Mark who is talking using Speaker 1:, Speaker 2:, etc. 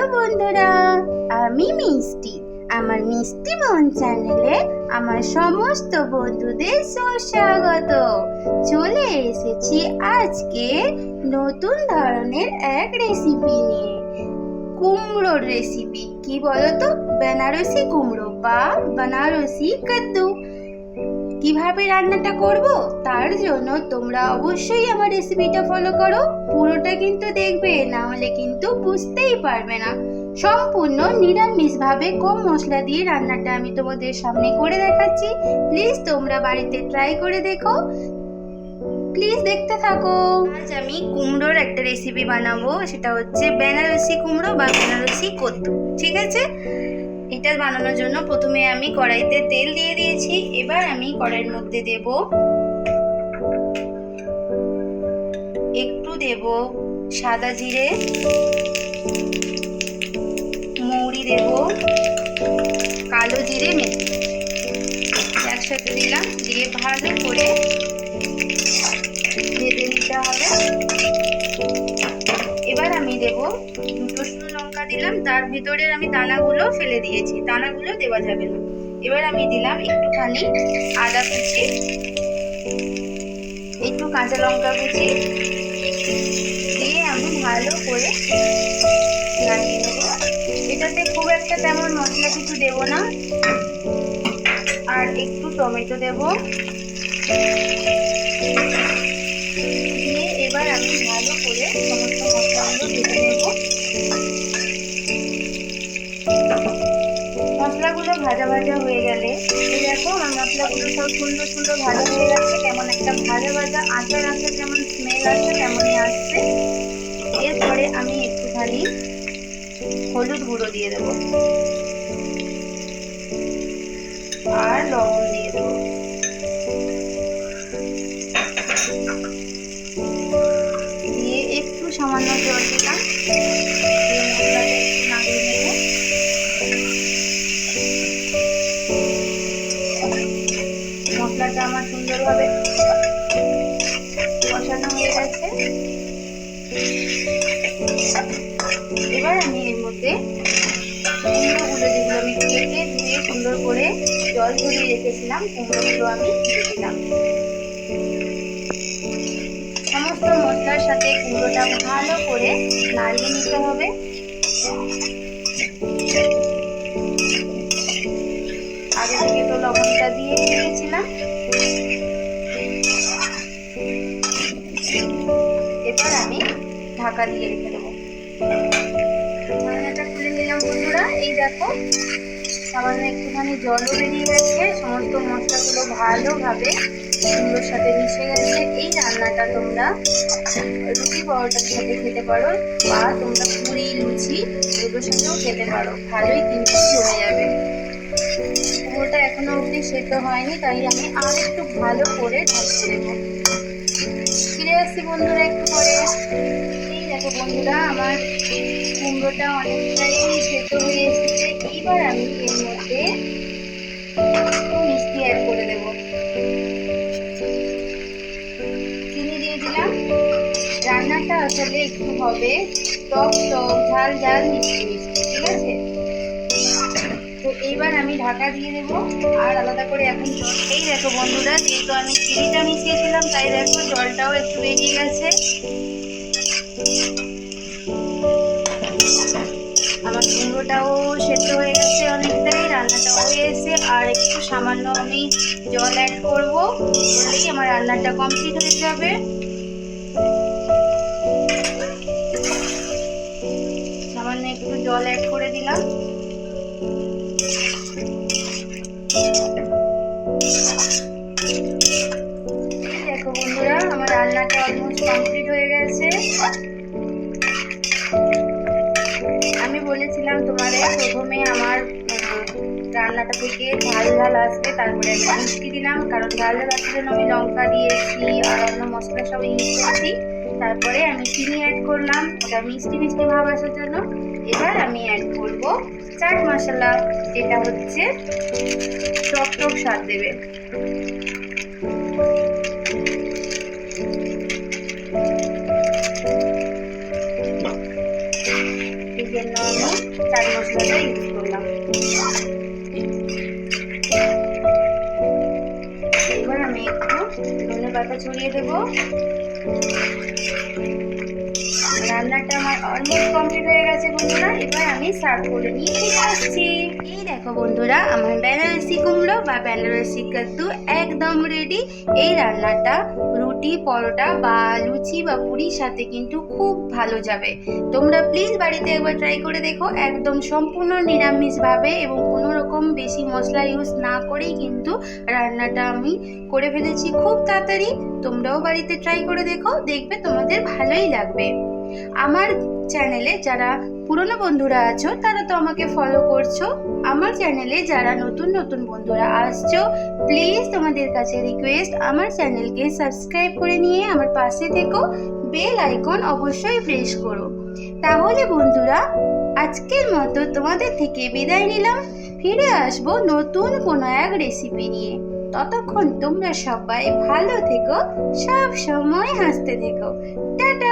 Speaker 1: Hello বন্ধুরা, আমি মিষ্টি। আমার মিষ্টি মন চ্যানেলে আমার সমস্ত বন্ধুদের সুস্বাগত। চলে এসেছি আজকে নতুন ধরনের এক রেসিপি নিয়ে। কুমড়োর রেসিপি কি বলতো? বেনারসি কুমড়ো বা বেনারসি কাদ্দু। কীভাবে রান্নাটা করব? তার জন্য তোমরা অবশ্যই আমার রেসিপিটা ফলো করো। পুরোটা কিন্তু দেখবে না হলে কিন্তু বুঝতেই পারবে না। সম্পূর্ণ নিরামিষভাবে কম মশলা দিয়ে রান্নাটা আমি তোমাদের সামনে করে দেখাচ্ছি। প্লিজ তোমরা বাড়িতে ট্রাই করে দেখো। প্লিজ দেখতে থাকো। আজ আমি কুমড়োর একটা রেসিপি বানাবো। সেটা হচ্ছে বেনারসি কুমড়ো বা বেনারসি কদ্দু। ঠিক আছে? এটা বানানোর জন্য প্রথমে আমি কড়াইতে তেল দিয়ে দিয়েছি, এবার আমি কড়াইয়ের মধ্যে দেব একটু দেব সাদা জিরে, মৌরি দেব, কালো জিরে, মেথি। একসাথে দিলাম, দিয়ে ভালো করে ভেজে নিতে হবে। এবার আমি দেব দুটো লঙ্কা দিলাম, তার ভিতরে আমি দানাগুলো ফেলে দিয়েছি। দানাগুলো দেওয়া যাবে না। এবার আমি দিলাম একটুখানি আদা কুচি, একটু কাঁচা লঙ্কা কুচি, দিয়ে আমি ভালো করে এটাতে খুব একটা তেমন মশলা কিছু দেব না। আর একটু টমেটো দেব। দিয়ে এবার আমি ভালো করে সমস্ত ভাজা ভাজা হয়ে গেলে এই দেখো, আমার মশলাগুলো সব সুন্দর সুন্দর ভাজা হয়ে গেছে। কেমন একটা ভাজা ভাজা আচার আচার যেমন স্মেল আছে, তেমনই আসছে। এরপরে আমি একটুখানি হলুদ গুঁড়ো দিয়ে দেবো। আর লবণ দিয়ে দেবো। আমার সুন্দরভাবে কষানো হয়ে গেছে। এবার আমি এর মধ্যে কুমড়োগুলো যেগুলো আমি কেটে ধুয়ে সুন্দর করে জল ঝরিয়ে রেখেছিলাম, কুমড়োগুলো আমি দিলাম। সমস্ত মশলার সাথে কুমড়োটা ভালো করে নাড়িয়ে নিতে হবে। আগে থেকে তো লবণটা দিয়ে দিয়েছিলাম। এবার আমি ঢাকা দিয়ে রেখে দেবো। ঢাকনাটা খুলে নিলাম বন্ধুরা। এই দেখো, সামান্য একটুখানি জলও বেরিয়ে গেছে। সমস্ত মশলাগুলো ভালোভাবে কুমড়োর সাথে মিশে গেছে। এই রান্নাটা তোমরা রুটি পরোটার সাথে খেতে পারো বা তোমরা পুরি, লুচি এগুলোর সাথেও খেতে পারো। ভালোই কিন্তু জমে যাবে। কুমড়োটা এখনও অবধি সেদ্ধ হয়নি, তাই আমি আর একটু ভালো করে ঢাকতে দেবো। ফিরে আসছি বন্ধুরা একটু পরে। এই দেখো বন্ধুরা, আমার কুমড়োটা অনেকটাই সেদ্ধ হয়ে এসেছে। এইবার আমি এর মধ্যে মিষ্টি অ্যাড করে দেব। চিনি দিয়ে দিলাম। রান্নাটা আসলে একটু হবে। টক টক, ঝাল ঝাল মিষ্টি মিষ্টি, ঠিক আছে? এইবার আমি ঢাকা দিয়ে দেবো। আর আলাদা করে এখন এই দেখো বন্ধুরা, যেহেতু আমি চিনিটা মিশিয়েছিলাম, তাই দেখো জলটাও একটু বেরিয়ে গেছে। আমার কুমড়োটাও সেদ্ধ হয়ে গেছে অনেকটাই রান্নাটা হয়ে এসে আর একটু সামান্য আমি জল অ্যাড করব বলেই আমার রান্নাটা কমপ্লিট হয়ে যাবে। সামান্য একটু জল অ্যাড করে দিলাম। দেখো বন্ধুরা, আমার রান্নাটা অলমোস্ট কমপ্লিট হয়ে গেছে। আমি বলেছিলাম তোমাদের প্রথমে আমার রান্নাটা থেকে ঝাল ঝাল আসবে, তারপরে আমি মিষ্টি দিলাম, কারণ ঝাল ঝাল আসার জন্য আমি লঙ্কা দিয়েছি আর অন্য মশলা সব ইউজ করেছি। তারপরে আমি চিনি অ্যাড করলাম, ওটা মিষ্টি মিষ্টি ভাব আসার জন্য। এবার আমি অ্যাড করব চাট মশলা, যেটা হচ্ছে টক টক স্বাদ দেবে। মশলাটা করলাম। এবার আমি একটু ধনে পাতা ছড়িয়ে দেবো। রান্নাটা আমার অলমোস্ট কমপ্লিট হয়ে গেছে বন্ধুরা। এবার আমি সার্ভ করে নিয়ে আসছি। দেখো বন্ধুরা, আমার বেনারসি কুমড়ো বা বেনারসি কাদ্দু একদম রেডি এই রান্নাটা রুটি, পরোটা বা লুচি বা পুরির সাথে কিন্তু খুব ভালো যাবে। তোমরা প্লিজ বাড়িতে একবার ট্রাই করে দেখো, একদম সম্পূর্ণ নিরামিষভাবে এবং কোনো রকম বেশি মশলা ইউজ না করেই কিন্তু রান্নাটা আমি করে ফেলেছি। খুব তাড়াতাড়ি তোমরাও বাড়িতে ট্রাই করে দেখো, দেখবে তোমাদের ভালোই লাগবে। আমার চ্যানেলে যারা পুরনো বন্ধুরা আছো, তারা তো আমাকে ফলো করছ। আমার চ্যানেলে যারা নতুন নতুন বন্ধুরা আসছো প্লিজ তোমাদের কাছে রিকোয়েস্ট আমার চ্যানেলকে সাবস্ক্রাইব করে নিয়ে আমার পাশে থেকো। বেল আইকন অবশ্যই প্রেস করো। তাহলে বন্ধুরা, আজকের মতো তোমাদের থেকে বিদায় নিলাম। ফিরে আসব নতুন কোনো এক রেসিপি নিয়ে। ততক্ষণ তোমরা সবাই ভালো থেকো, সব সময় হাসতে থেকো। টাটা!